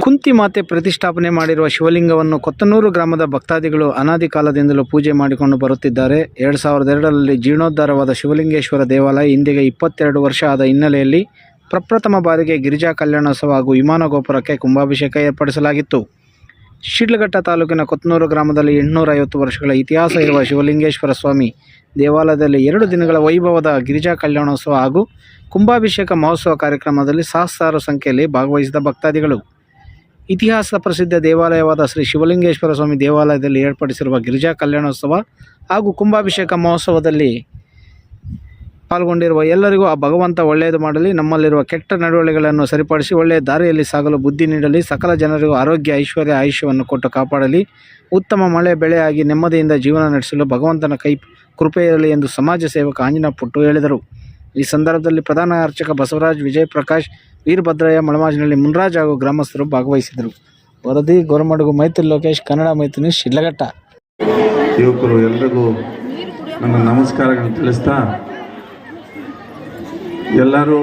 ಕುಂತಿ ಮಾತೆ ಪ್ರತಿಷ್ಠಾಪನೆ ಮಾಡಿರುವ ಶಿವಲಿಂಗವನ್ನು ಕೊತ್ತನೂರು ಗ್ರಾಮದ ಭಕ್ತಾದಿಗಳು ಅನಾದಿ ಕಾಲದಿಂದಲೂ ಪೂಜೆ ಮಾಡಿಕೊಂಡು ಬರುತ್ತಿದ್ದಾರೆ. ಎರಡು ಸಾವಿರದ ಎರಡರಲ್ಲಿ ಜೀರ್ಣೋದ್ಧಾರವಾದ ಶಿವಲಿಂಗೇಶ್ವರ ದೇವಾಲಯ ಇಂದಿಗೆ ಇಪ್ಪತ್ತೆರಡು ವರ್ಷ ಆದ ಹಿನ್ನೆಲೆಯಲ್ಲಿ ಪ್ರಪ್ರಥಮ ಬಾರಿಗೆ ಗಿರಿಜಾ ಕಲ್ಯಾಣೋತ್ಸವ ಹಾಗೂ ವಿಮಾನ ಗೋಪುರಕ್ಕೆ ಕುಂಭಾಭಿಷೇಕ ಏರ್ಪಡಿಸಲಾಗಿತ್ತು. ಶಿಡ್ಲಘಟ್ಟ ತಾಲೂಕಿನ ಕೊತ್ತನೂರು ಗ್ರಾಮದಲ್ಲಿ ಎಂಟುನೂರ ಐವತ್ತು ವರ್ಷಗಳ ಇತಿಹಾಸ ಇರುವ ಶಿವಲಿಂಗೇಶ್ವರ ಸ್ವಾಮಿ ದೇವಾಲಯದಲ್ಲಿ ಎರಡು ದಿನಗಳ ವೈಭವದ ಗಿರಿಜಾ ಕಲ್ಯಾಣೋತ್ಸವ ಹಾಗೂ ಕುಂಭಾಭಿಷೇಕ ಮಹೋತ್ಸವ ಕಾರ್ಯಕ್ರಮದಲ್ಲಿ ಸಹಸ್ರಾರು ಸಂಖ್ಯೆಯಲ್ಲಿ ಭಾಗವಹಿಸಿದ ಭಕ್ತಾದಿಗಳು. ಇತಿಹಾಸ ಪ್ರಸಿದ್ಧ ದೇವಾಲಯವಾದ ಶ್ರೀ ಶಿವಲಿಂಗೇಶ್ವರ ಸ್ವಾಮಿ ದೇವಾಲಯದಲ್ಲಿ ಏರ್ಪಡಿಸಿರುವ ಗಿರಿಜಾ ಕಲ್ಯಾಣೋತ್ಸವ ಹಾಗೂ ಕುಂಭಾಭಿಷೇಕ ಮಹೋತ್ಸವದಲ್ಲಿ ಪಾಲ್ಗೊಂಡಿರುವ ಎಲ್ಲರಿಗೂ ಆ ಭಗವಂತ ಒಳ್ಳೆಯದು ಮಾಡಲಿ, ನಮ್ಮಲ್ಲಿರುವ ಕೆಟ್ಟ ನಡವಳಿಗಳನ್ನು ಸರಿಪಡಿಸಿ, ಒಳ್ಳೆಯ ದಾರಿಯಲ್ಲಿ ಸಾಗಲು ಬುದ್ಧಿ ನೀಡಲಿ, ಸಕಲ ಜನರಿಗೂ ಆರೋಗ್ಯ, ಐಶ್ವರ್ಯ, ಆಯುಷ್ಯವನ್ನು ಕೊಟ್ಟು ಕಾಪಾಡಲಿ, ಉತ್ತಮ ಮಳೆ, ಬೆಳೆಯಾಗಿ ನೆಮ್ಮದಿಯಿಂದ ಜೀವನ ನಡೆಸಲು ಭಗವಂತನ ಕೈ ಕೃಪೆ ಇರಲಿ ಎಂದು ಸಮಾಜ ಸೇವಕ ಆಂಜನಾ ಪುಟ್ಟು ಹೇಳಿದರು. ಈ ಸಂದರ್ಭದಲ್ಲಿ ಪ್ರಧಾನ ಅರ್ಚಕ ಬಸವರಾಜ್ ವಿಜಯ್ ಪ್ರಕಾಶ್ ವೀರಭದ್ರಯ್ಯ ಮಳಮಾಜಿನಲ್ಲಿ ಮುನ್ರಾಜ್ ಹಾಗೂ ಗ್ರಾಮಸ್ಥರು ಭಾಗವಹಿಸಿದರು. ವರದಿ, ಗೊರಮಡುಗು, ಮೈತ್ರಿ ಲೋಕೇಶ್, ಕನ್ನಡ ಮೈತ್ರಿ ಶಿಡ್ಲಘಟ್ಟ. ಯುವಕರು ಎಲ್ರಿಗೂ ನನ್ನ ನಮಸ್ಕಾರಗಳನ್ನು ತಿಳಿಸ್ತಾ, ಎಲ್ಲರೂ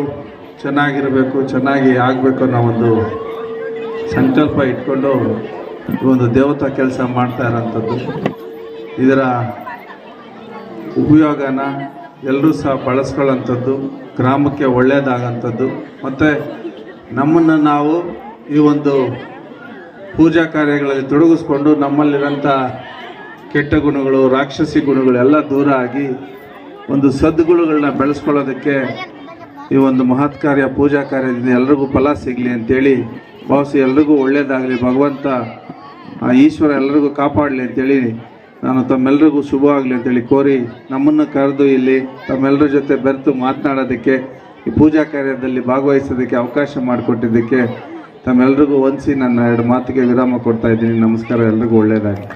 ಚೆನ್ನಾಗಿರಬೇಕು, ಚೆನ್ನಾಗಿ ಆಗಬೇಕು ಅನ್ನೋ ಒಂದು ಸಂಕಲ್ಪ ಇಟ್ಕೊಂಡು ಒಂದು ದೇವತಾ ಕೆಲಸ ಮಾಡ್ತಾ ಇರೋಂಥದ್ದು. ಇದರ ಉಪಯೋಗನ ಎಲ್ಲರೂ ಸಹ ಬಳಸ್ಕೊಳ್ಳೋಂಥದ್ದು ಗ್ರಾಮಕ್ಕೆ ಒಳ್ಳೆಯದಾಗಂಥದ್ದು ಮತ್ತು ನಮ್ಮನ್ನು ನಾವು ಈ ಒಂದು ಪೂಜಾ ಕಾರ್ಯಗಳಲ್ಲಿ ತೊಡಗಿಸ್ಕೊಂಡು ನಮ್ಮಲ್ಲಿರೋಂಥ ಕೆಟ್ಟ ಗುಣಗಳು, ರಾಕ್ಷಸಿ ಗುಣಗಳು ಎಲ್ಲ ದೂರ ಆಗಿ ಒಂದು ಸದ್ಗುಣಗಳನ್ನ ಬೆಳೆಸ್ಕೊಳ್ಳೋದಕ್ಕೆ ಈ ಒಂದು ಮಹತ್ ಕಾರ್ಯ, ಪೂಜಾ ಕಾರ್ಯದಿಂದ ಎಲ್ರಿಗೂ ಫಲ ಸಿಗಲಿ ಅಂತೇಳಿ ಭಾವಿಸಿ ಎಲ್ರಿಗೂ ಒಳ್ಳೆಯದಾಗಲಿ ಭಗವಂತ ಆ ಈಶ್ವರ ಎಲ್ರಿಗೂ ಕಾಪಾಡಲಿ ಅಂತೇಳಿ ನಾನು ತಮ್ಮೆಲ್ಲರಿಗೂ ಶುಭ ಆಗಲಿ ಅಂತೇಳಿ ಕೋರಿ ನಮ್ಮನ್ನು ಕರೆದು ಇಲ್ಲಿ ತಮ್ಮೆಲ್ಲರ ಜೊತೆ ಬೆರೆತು ಮಾತನಾಡೋದಕ್ಕೆ, ಈ ಪೂಜಾ ಕಾರ್ಯದಲ್ಲಿ ಭಾಗವಹಿಸೋದಕ್ಕೆ ಅವಕಾಶ ಮಾಡಿಕೊಟ್ಟಿದ್ದಕ್ಕೆ ತಮ್ಮೆಲ್ಲರಿಗೂ ವಂದಿಸಿ ನನ್ನ ಎರಡು ಮಾತಿಗೆ ವಿರಾಮ ಕೊಡ್ತಾ ಇದ್ದೀನಿ. ನಮಸ್ಕಾರ, ಎಲ್ರಿಗೂ ಒಳ್ಳೆಯದಾಗಲಿ.